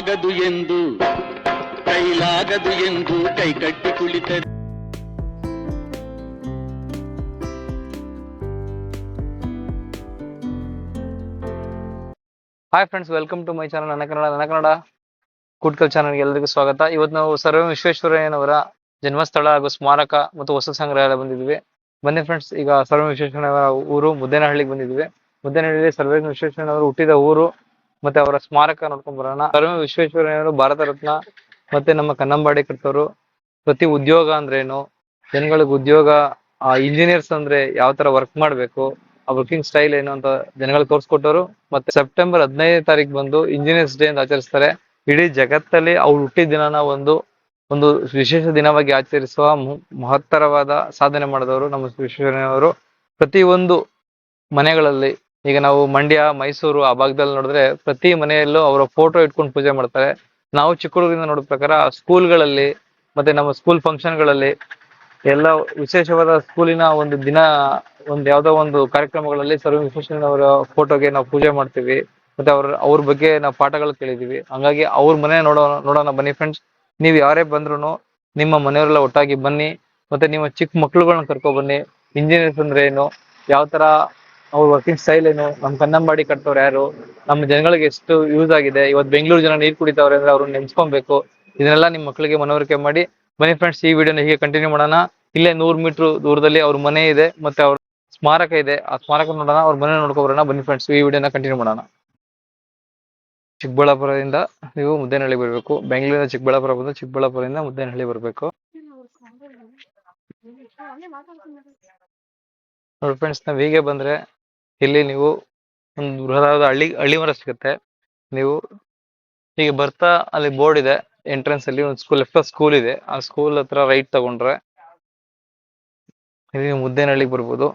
ಕೈಲಾಗದು ಎಂದು ಕೈಲಾಗದು ಎಂದು ಕೈ ಕಟ್ಟಿ ಕುಳಿತ hi friends welcome to my channel ನನ್ನ ಕನ್ನಡ ನನ್ನ ಕನ್ನಡ ಕೂಟ್ಕಲ್ ಚಾನಲ್ಗೆ ಎಲ್ಲರಿಗೂ ಸ್ವಾಗತ. ಇವತ್ತು ನಾವು ಸರ್ವ ವಿಶ್ವೇಶ್ವರಯ್ಯನವರ ಜನ್ಮಸ್ಥಳ ಹಾಗೂ ಸ್ಮಾರಕ ಮತ್ತು ವಸ್ತು ಸಂಗ್ರಹಾಲಯ ಬಂದಿದ್ವಿ ಬನ್ನಿ ಫ್ರೆಂಡ್ಸ್ ಈಗ ಸರ್ವ ವಿಶ್ವೇಶ್ವರಯ್ಯನವರ ಊರು ಮುದ್ದೇನಹಳ್ಳಿಗೆ ಬಂದಿದ್ವಿ ಮುದ್ದೇನಹಳ್ಳಿ ಸರ್ವ ವಿಶ್ವೇಶ್ವರಯ್ಯನವರು ಹುಟ್ಟಿದ ಊರು ಮತ್ತೆ ಅವರ ಸ್ಮಾರಕ ನೋಡ್ಕೊಂಡ್ ಬರೋಣ. ಕರ್ಮ ವಿಶ್ವೇಶ್ವರಯ್ಯನವರು ಭಾರತ ರತ್ನ ಮತ್ತೆ ನಮ್ಮ ಕನ್ನಂಬಾಡಿ ಕಟ್ಟೋರು. ಪ್ರತಿ ಉದ್ಯೋಗ ಅಂದ್ರೇನು ಜನಗಳಿಗೆ ಉದ್ಯೋಗ ಇಂಜಿನಿಯರ್ಸ್ ಅಂದ್ರೆ ಯಾವ ತರ ವರ್ಕ್ ಮಾಡ್ಬೇಕು, ಆ ವರ್ಕಿಂಗ್ ಸ್ಟೈಲ್ ಏನು ಅಂತ ಜನಗಳಿಗೆ ತೋರಿಸ್ಕೊಟ್ಟವರು. ಮತ್ತೆ ಸೆಪ್ಟೆಂಬರ್ ಹದಿನೈದನೇ ತಾರೀಕು ಬಂದು ಇಂಜಿನಿಯರ್ಸ್ ಡೇ ಅಂತ ಆಚರಿಸ್ತಾರೆ. ಇಡೀ ಜಗತ್ತಲ್ಲಿ ಅವ್ರು ಹುಟ್ಟಿದ ದಿನನ ಒಂದು ಒಂದು ವಿಶೇಷ ದಿನವಾಗಿ ಆಚರಿಸುವ ಮಹತ್ತರವಾದ ಸಾಧನೆ ಮಾಡಿದವರು ನಮ್ಮ ವಿಶ್ವೇಶ್ವರಯ್ಯನವರು ಪ್ರತಿ ಒಂದು ಮನೆಗಳಲ್ಲಿ ಈಗ ನಾವು ಮಂಡ್ಯ, ಮೈಸೂರು ಆ ಭಾಗದಲ್ಲಿ ನೋಡಿದ್ರೆ ಪ್ರತಿ ಮನೆಯಲ್ಲೂ ಅವರ ಫೋಟೋ ಇಟ್ಕೊಂಡು ಪೂಜೆ ಮಾಡ್ತಾರೆ. ನಾವು ಚಿಕ್ಕ ನೋಡಿದ ಪ್ರಕಾರ ಸ್ಕೂಲ್ಗಳಲ್ಲಿ ಮತ್ತೆ ನಮ್ಮ ಸ್ಕೂಲ್ ಫಂಕ್ಷನ್ಗಳಲ್ಲಿ ಎಲ್ಲ ವಿಶೇಷವಾದ ಸ್ಕೂಲಿನ ಒಂದು ದಿನ, ಒಂದು ಯಾವ್ದೋ ಒಂದು ಕಾರ್ಯಕ್ರಮಗಳಲ್ಲಿ ಸರ್ವ ವಿಶ್ವೇಶ್ವರಯ್ಯನವರ ಫೋಟೋಗೆ ನಾವು ಪೂಜೆ ಮಾಡ್ತೀವಿ. ಮತ್ತೆ ಅವ್ರ ಅವ್ರ ಬಗ್ಗೆ ನಾವು ಪಾಠಗಳು ಕೇಳಿದೀವಿ ಹಂಗಾಗಿ ಅವ್ರ ಮನೆ ನೋಡೋಣ ನೋಡೋಣ ಬನ್ನಿ ಫ್ರೆಂಡ್ಸ್ ನೀವು ಯಾರೇ ಬಂದ್ರು ನಿಮ್ಮ ಮನೆಯವರೆಲ್ಲ ಒಟ್ಟಾಗಿ ಬನ್ನಿ. ಮತ್ತೆ ನಿಮ್ಮ ಚಿಕ್ಕ ಮಕ್ಳುಗಳನ್ನ ಕರ್ಕೊ ಬನ್ನಿ. ಇಂಜಿನಿಯರ್ಸ್ ಅಂದ್ರೆ ಏನು? ಯಾವ ತರ ಅವ್ರ ವರ್ಕಿಂಗ್ ಸ್ಟೈಲ್ ಏನು, ನಮ್ ಕನ್ನಂಬಾಡಿ ಕಟ್ಟೋರು ಯಾರು, ನಮ್ಮ ಜನಗಳಿಗೆ ಎಷ್ಟು ಯೂಸ್ ಆಗಿದೆ ಇವತ್ತು ಬೆಂಗಳೂರು ಜನ ನೀರ್ ಕುಡಿತಾವ್ರೆ ಅಂದ್ರೆ ಅವ್ರನ್ನ ನೆನ್ಸ್ಕೊಬೇಕು. ಇದನ್ನೆಲ್ಲ ನಿಮ್ಮ ಮಕ್ಕಳಿಗೆ ಮನವರಿಕೆ ಮಾಡಿ, ಬನ್ನಿ ಫ್ರೆಂಡ್ಸ್ ಈ ವಿಡಿಯೋನ ಹೀಗೆ ಕಂಟಿನ್ಯೂ ಮಾಡೋಣ. ಇಲ್ಲೇ ನೂರ್ ಮೀಟರ್ ದೂರದಲ್ಲಿ ಅವ್ರ ಮನೆ ಇದೆ, ಮತ್ತೆ ಅವ್ರ ಸ್ಮಾರಕ ಇದೆ. ಆ ಸ್ಮಾರಕ ನೋಡೋಣ, ಅವ್ರ ಮನೆ ನೋಡ್ಕೊ ಬರೋಣ ಬನ್ನಿ ಫ್ರೆಂಡ್ಸ್ ಈ ವಿಡಿಯೋನ ಕಂಟಿನ್ಯೂ ಮಾಡೋಣ. ಚಿಕ್ಕಬಳ್ಳಾಪುರದಿಂದ ನೀವು ಮುದ್ದೇನಹಳ್ಳಿ ಬರಬೇಕು. ಬೆಂಗಳೂರಿಂದ ಚಿಕ್ಕಬಳ್ಳಾಪುರ ಬಂದು ಚಿಕ್ಕಬಳ್ಳಾಪುರದಿಂದ ಮುದ್ದೇನಹಳ್ಳಿ ಬರಬೇಕು. ನೋಡಿ ಫ್ರೆಂಡ್ಸ್ ನಾವ್ ಹೀಗೆ ಬಂದ್ರೆ ಇಲ್ಲಿ ನೀವು ಒಂದು ಬೃಹದಾದ ಹಳ್ಳಿ ಹಳ್ಳಿ ಮರ ಸಿಗುತ್ತೆ. ನೀವು ಹೀಗೆ ಬರ್ತಾ ಅಲ್ಲಿ ಬೋರ್ಡ್ ಇದೆ ಎಂಟ್ರೆನ್ಸ್ ಅಲ್ಲಿ ಒಂದು ಸ್ಕೂಲ್ ಲೆಫ್ಟ್ ಸ್ಕೂಲ್ ಇದೆ. ಆ ಸ್ಕೂಲ್ ಹತ್ರ ರೈಟ್ ತಗೊಂಡ್ರೆ ಇಲ್ಲಿ ಮುದ್ದೇನಹಳ್ಳಿಗೆ ಬರ್ಬೋದು.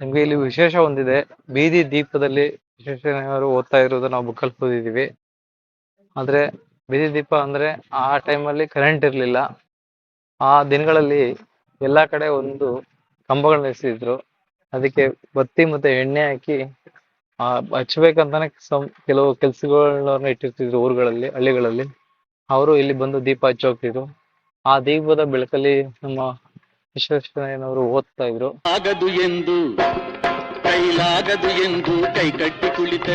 ನಿಮ್ಗೆ ಇಲ್ಲಿ ವಿಶೇಷ ಒಂದಿದೆ. ಬೀದಿ ದೀಪದಲ್ಲಿ ವಿಶ್ವೇಶ್ವರಯ್ಯನವರು ಓದ್ತಾ ಇರೋದು ನಾವು ಬುಕ್ಕಲ್ಲಿ ಓದಿದೀವಿ. ಆದ್ರೆ ಬೀದಿ ದೀಪ ಅಂದ್ರೆ ಆ ಟೈಮಲ್ಲಿ ಕರೆಂಟ್ ಇರ್ಲಿಲ್ಲ. ಆ ದಿನಗಳಲ್ಲಿ ಎಲ್ಲಾ ಕಡೆ ಒಂದು ಕಂಬಗಳನ್ನ ಇರಿಸಿದ್ರು ಅದಕ್ಕೆ ಬತ್ತಿ ಮತ್ತೆ ಎಣ್ಣೆ ಹಾಕಿ ಆ ಹಚ್ಬೇಕಂತಾನೆ ಕೆಲವು ಕೆಲ್ಸಗಳನ್ನ ಇಟ್ಟಿರ್ತಿದ್ರು ಊರುಗಳಲ್ಲಿ, ಹಳ್ಳಿಗಳಲ್ಲಿ. ಅವರು ಇಲ್ಲಿ ಬಂದು ದೀಪ ಹಚ್ಚೋಗ್ತಿದ್ರು ಆ ದೀಪದ ಬೆಳಕಲ್ಲಿ ನಮ್ಮ ವಿಶ್ವೇಶ್ವರಯ್ಯನವರು ಓದ್ತಾ ಇದ್ರು. ಆಗದು ಎಂದು ಕೈಲಾಗದು ಎಂದು ಕೈಕಟ್ಟಿ ಕುಳಿತ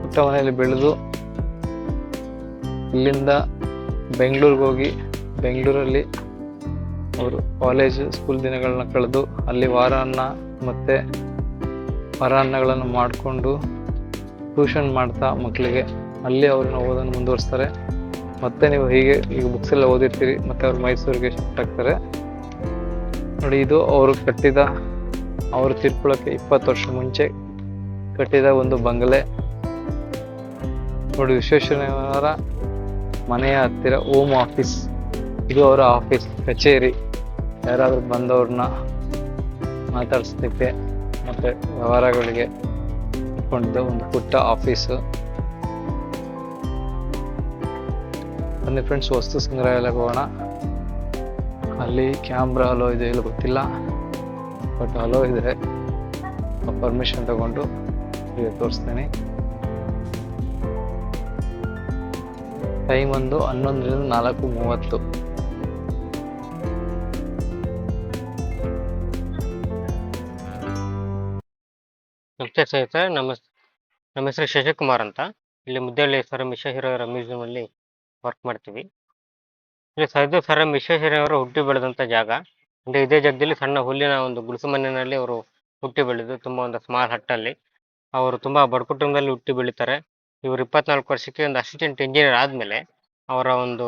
ಪುಟ್ಟ ಮನೆಯಲ್ಲಿ ಬೆಳೆದು ಇಲ್ಲಿಂದ ಬೆಂಗಳೂರಿಗೆ ಹೋಗಿ ಬೆಂಗಳೂರಲ್ಲಿ ಅವರು ಕಾಲೇಜ್ ಸ್ಕೂಲ್ ದಿನಗಳನ್ನ ಕಳೆದು ಅಲ್ಲಿ ವಾರಾನ್ನ ಮತ್ತೆ ವಾರಾನ್ನಗಳನ್ನು ಮಾಡಿಕೊಂಡು ಟ್ಯೂಷನ್ ಮಾಡ್ತಾ ಮಕ್ಕಳಿಗೆ ಅಲ್ಲಿ ಅವ್ರನ್ನ ಓದನ್ನು ಮುಂದುವರಿಸ್ತಾರೆ. ಮತ್ತೆ ನೀವು ಹೀಗೆ ಈಗ ಬುಕ್ಸ್ ಎಲ್ಲ ಓದಿರ್ತೀರಿ, ಮತ್ತು ಅವ್ರು ಮೈಸೂರಿಗೆ ಶಿಫ್ಟ್ ಆಗ್ತಾರೆ. ನೋಡಿ, ಇದು ಅವರು ಕಟ್ಟಿದ, ಅವರು ತಿರ್ಕೊಳ್ಳೋಕ್ಕೆ ಇಪ್ಪತ್ತು ವರ್ಷ ಮುಂಚೆ ಕಟ್ಟಿದ ಒಂದು ಬಂಗಲೆ. ನೋಡಿ, ವಿಶ್ವೇಶ್ವರಯ್ಯನವರ ಮನೆಯ ಹತ್ತಿರ ಹೋಮ್ ಆಫೀಸ್ ಇದು ಅವರ ಆಫೀಸ್ ಕಚೇರಿ. ಯಾರಾದ್ರೂ ಬಂದವ್ರನ್ನ ಮಾತಾಡಿಸ್ಲಿಕ್ಕೆ ಮತ್ತೆ ವ್ಯವಹಾರಗಳಿಗೆ ಇಟ್ಕೊಂಡಿದ್ದ ಒಂದು ಪುಟ್ಟ ಆಫೀಸು. ಬನ್ನಿ ಫ್ರೆಂಡ್ಸ್ ವಸ್ತು ಸಂಗ್ರಹಾಲಯಕ್ಕೆ ಹೋಗೋಣ. ಅಲ್ಲಿ ಕ್ಯಾಮ್ರಾ ಅಲೋ ಇದೆ ಇಲ್ಲ ಗೊತ್ತಿಲ್ಲ. ಬಟ್ ಅಲೋ ಇದೆ. ಪರ್ಮಿಷನ್ ತಗೊಂಡು ನಿಮಗೆ ತೋರಿಸ್ತೀನಿ. ಟೈಮ್ ಒಂದು ಹನ್ನೊಂದರಿಂದ ನಾಲ್ಕು ಮೂವತ್ತು. ನಮಸ್ತೆ ಸ್ನೇಹಿತರೆ ನಮ್ಮ ನಮ್ಮ ಹೆಸರು ಶಶಿಕುಮಾರ್ ಅಂತ. ಇಲ್ಲಿ ಮುದ್ದಳ್ಳಿ ಸರ್ ಮ್ಯೂಸಿಯಂ ಅಲ್ಲಿ ವರ್ಕ್ ಮಾಡ್ತೀವಿ. ಇಲ್ಲಿ ಸೈದು ಸರ್ ವಿಶ್ವೇಶ್ವರಯ್ಯನವರು ಹುಟ್ಟಿ ಬೆಳೆದಂತ ಜಾಗ. ಅಂದ್ರೆ ಇದೇ ಜಾಗದಲ್ಲಿ ಸಣ್ಣ ಹುಲ್ಲಿನ ಒಂದು ಗುಡಿಸು ಮನೆಯಲ್ಲಿ ಅವರು ಹುಟ್ಟಿ ಬೆಳೆದು ತುಂಬಾ ಒಂದು ಸ್ಮಾಲ್ ಹಟ್ಟಲ್ಲಿ ಅವರು ತುಂಬಾ ಬಡ ಕುಟುಂಬದಲ್ಲಿ ಹುಟ್ಟಿ ಬೆಳೀತಾರೆ. ಇವರು ಇಪ್ಪತ್ನಾಲ್ಕು ವರ್ಷಕ್ಕೆ ಒಂದು ಅಸಿಸ್ಟೆಂಟ್ ಇಂಜಿನಿಯರ್ ಆದಮೇಲೆ ಅವರ ಒಂದು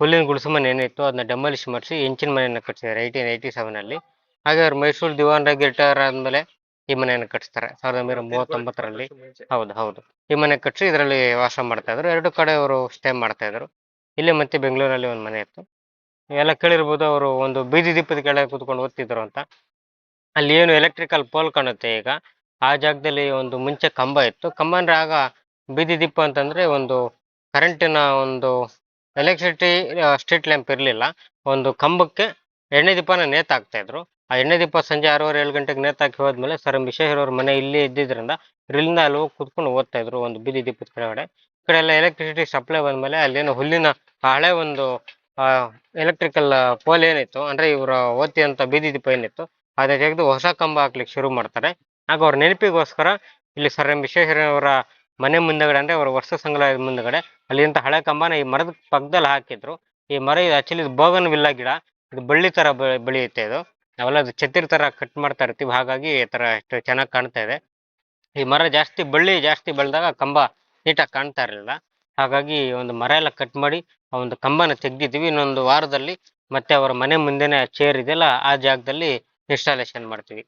ಹುಲ್ಲಿನ ಗುಡಿಸು ಮನೆ ಏನಿತ್ತು ಅದನ್ನ ಡೆಮಾಲಿಷ್ ಮಾಡಿಸಿ ಹೆಂಚಿನ ಮನೆಯನ್ನು ಕಟ್ಟಿಸಿದ್ದಾರೆ ಏಯ್ಟೀನ್ ಏಯ್ಟಿ ಸೆವೆನ್ ಅಲ್ಲಿ. ಹಾಗೆ ಅವ್ರು ಮೈಸೂರು ದಿವಾನ್ರಾಗಿ ರಿಟೈರ್ ಆದ್ಮೇಲೆ ಈ ಮನೆಯನ್ನು ಕಟ್ಟಿಸ್ತಾರೆ. ಸಾವಿರದ ಒಂಬೈನೂರ ಮೂವತ್ತೊಂಬತ್ತರಲ್ಲಿ. ಹೌದು ಹೌದು. ಈ ಮನೆ ಕಟ್ಟಿಸಿ ಇದರಲ್ಲಿ ವಾಸ ಮಾಡ್ತಾ ಇದ್ರು. ಎರಡು ಕಡೆ ಅವರು ಸ್ಟೇ ಮಾಡ್ತಾ ಇದ್ರು. ಇಲ್ಲಿ ಮತ್ತೆ ಬೆಂಗಳೂರಲ್ಲಿ ಒಂದು ಮನೆ ಇತ್ತು. ಎಲ್ಲ ಕೇಳಿರ್ಬೋದು ಅವರು ಒಂದು ಬೀದಿ ದೀಪದ ಕೆಳಗೆ ಕೂತ್ಕೊಂಡು ಓದ್ತಿದ್ರು ಅಂತ. ಅಲ್ಲಿ ಏನು ಎಲೆಕ್ಟ್ರಿಕಲ್ ಪೋಲ್ ಕಾಣುತ್ತೆ ಈಗ. ಆ ಜಾಗದಲ್ಲಿ ಒಂದು ಮುಂಚೆ ಕಂಬ ಇತ್ತು. ಕಂಬ ಅಂದ್ರೆ ಆಗ ಬೀದಿ ದೀಪ ಅಂತಂದ್ರೆ ಒಂದು ಕರೆಂಟಿನ ಒಂದು ಎಲೆಕ್ಟ್ರಿಸಿಟಿ ಸ್ಟ್ರೀಟ್ ಲ್ಯಾಂಪ್ ಇರಲಿಲ್ಲ. ಒಂದು ಕಂಬಕ್ಕೆ ಎಣ್ಣೆ ದೀಪನ ನೇತಾಕ್ತಾ ಇದ್ರು. ಆ ಎಣ್ಣೆ ದೀಪ ಸಂಜೆ ಆರೂವರೆ, ಏಳು ಗಂಟೆಗೆ ನೇತಾಕಿ ಹೋದ್ಮೇಲೆ ಸರ್ ವಿಶ್ವೇಶ್ವರವ್ರ ಮನೆ ಇಲ್ಲೇ ಇದ್ದಿದ್ರಿಂದ ಇಲ್ಲಿಂದ ಅಲ್ಲಿ ಹೋಗಿ ಕುತ್ಕೊಂಡು ಓದ್ತಾ ಇದ್ರು ಒಂದು ಬೀದಿ ದೀಪದ ಕೆಳಗಡೆ. ಈ ಕಡೆ ಎಲ್ಲ ಎಲೆಕ್ಟ್ರಿಸಿಟಿ ಸಪ್ಲೈ ಬಂದ್ಮೇಲೆ ಅಲ್ಲೇನೋ ಹುಲ್ಲಿನ ಹಳೆ ಒಂದು ಎಲೆಕ್ಟ್ರಿಕಲ್ ಪೋಲ್ ಏನಿತ್ತು, ಅಂದ್ರೆ ಇವರು ಓದ್ತಿ ಅಂತ ಬೀದಿ ದೀಪ ಏನಿತ್ತು, ಅದೇ ತೆಗೆದು ಹೊಸ ಕಂಬ ಹಾಕ್ಲಿಕ್ಕೆ ಶುರು ಮಾಡ್ತಾರೆ. ಆಗ ಅವ್ರ ನೆನಪಿಗೋಸ್ಕರ ಇಲ್ಲಿ ಸರ್ ಎಂ ವಿಶ್ವೇಶ್ವರಯ್ಯನವರ ಮನೆ ಮುಂದಗಡೆ, ಅಂದ್ರೆ ಅವರ ವರ್ಷ ಸಂಗ್ರಹದ ಮುಂದಗಡೆ, ಅಲ್ಲಿಂತ ಹಳೆ ಕಂಬನ ಈ ಮರದ ಪಕ್ಕದಲ್ಲಿ ಹಾಕಿದ್ರು. ಈ ಮರ ಇದು ಆಕ್ಚುಲಿ ಇದು ಬೋಗನ್ ವಿಲ್ಲ ಗಿಡ, ಇದು ಬಳ್ಳಿ ತರ ಬೆಳೆಯುತ್ತೆ ಇದು. ನಾವೆಲ್ಲ ಅದು ಛತ್ರಿ ತರ ಕಟ್ ಮಾಡ್ತಾ ಇರ್ತೀವಿ. ಹಾಗಾಗಿ ಈ ತರ ಎಷ್ಟು ಚೆನ್ನಾಗಿ ಕಾಣ್ತಾ ಇದೆ. ಈ ಮರ ಜಾಸ್ತಿ, ಬಳ್ಳಿ ಜಾಸ್ತಿ ಬೆಳೆದಾಗ ಕಂಬ ನೀಟಾಗಿ ಕಾಣ್ತಾ ಇರಲಿಲ್ಲ. ಹಾಗಾಗಿ ಒಂದು ಮರ ಎಲ್ಲ ಕಟ್ ಮಾಡಿ ಆ ಒಂದು ಕಂಬನ ತೆಗ್ದಿದ್ವಿ ಇನ್ನೊಂದು ವಾರದಲ್ಲಿ ಮತ್ತೆ ಅವರ ಮನೆ ಮುಂದೆನೆ ಚೇರ್ ಇದೆಯಲ್ಲ, ಆ ಜಾಗದಲ್ಲಿ ಇನ್ಸ್ಟಾಲೇಷನ್ ಮಾಡ್ತೀವಿ.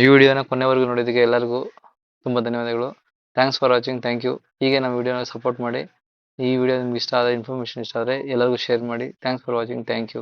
ಈ ವಿಡಿಯೋನ ಕೊನೆವರೆಗೂ ನೋಡಿದ್ದಕ್ಕೆ ಎಲ್ಲರಿಗೂ ತುಂಬ ಧನ್ಯವಾದಗಳು. Thanks for watching thank you ಹೀಗೆ ನಮ್ಮ ವಿಡಿಯೋನ ಸಪೋರ್ಟ್ ಮಾಡಿ. ಈ ವಿಡಿಯೋ ನಿಮ್ಗೆ ಇಷ್ಟ ಆದ ಇನ್ಫಾರ್ಮೇಷನ್ ಇಷ್ಟ ಆದರೆ ಎಲ್ಲರಿಗೂ ಶೇರ್ ಮಾಡಿ. Thanks for watching thank you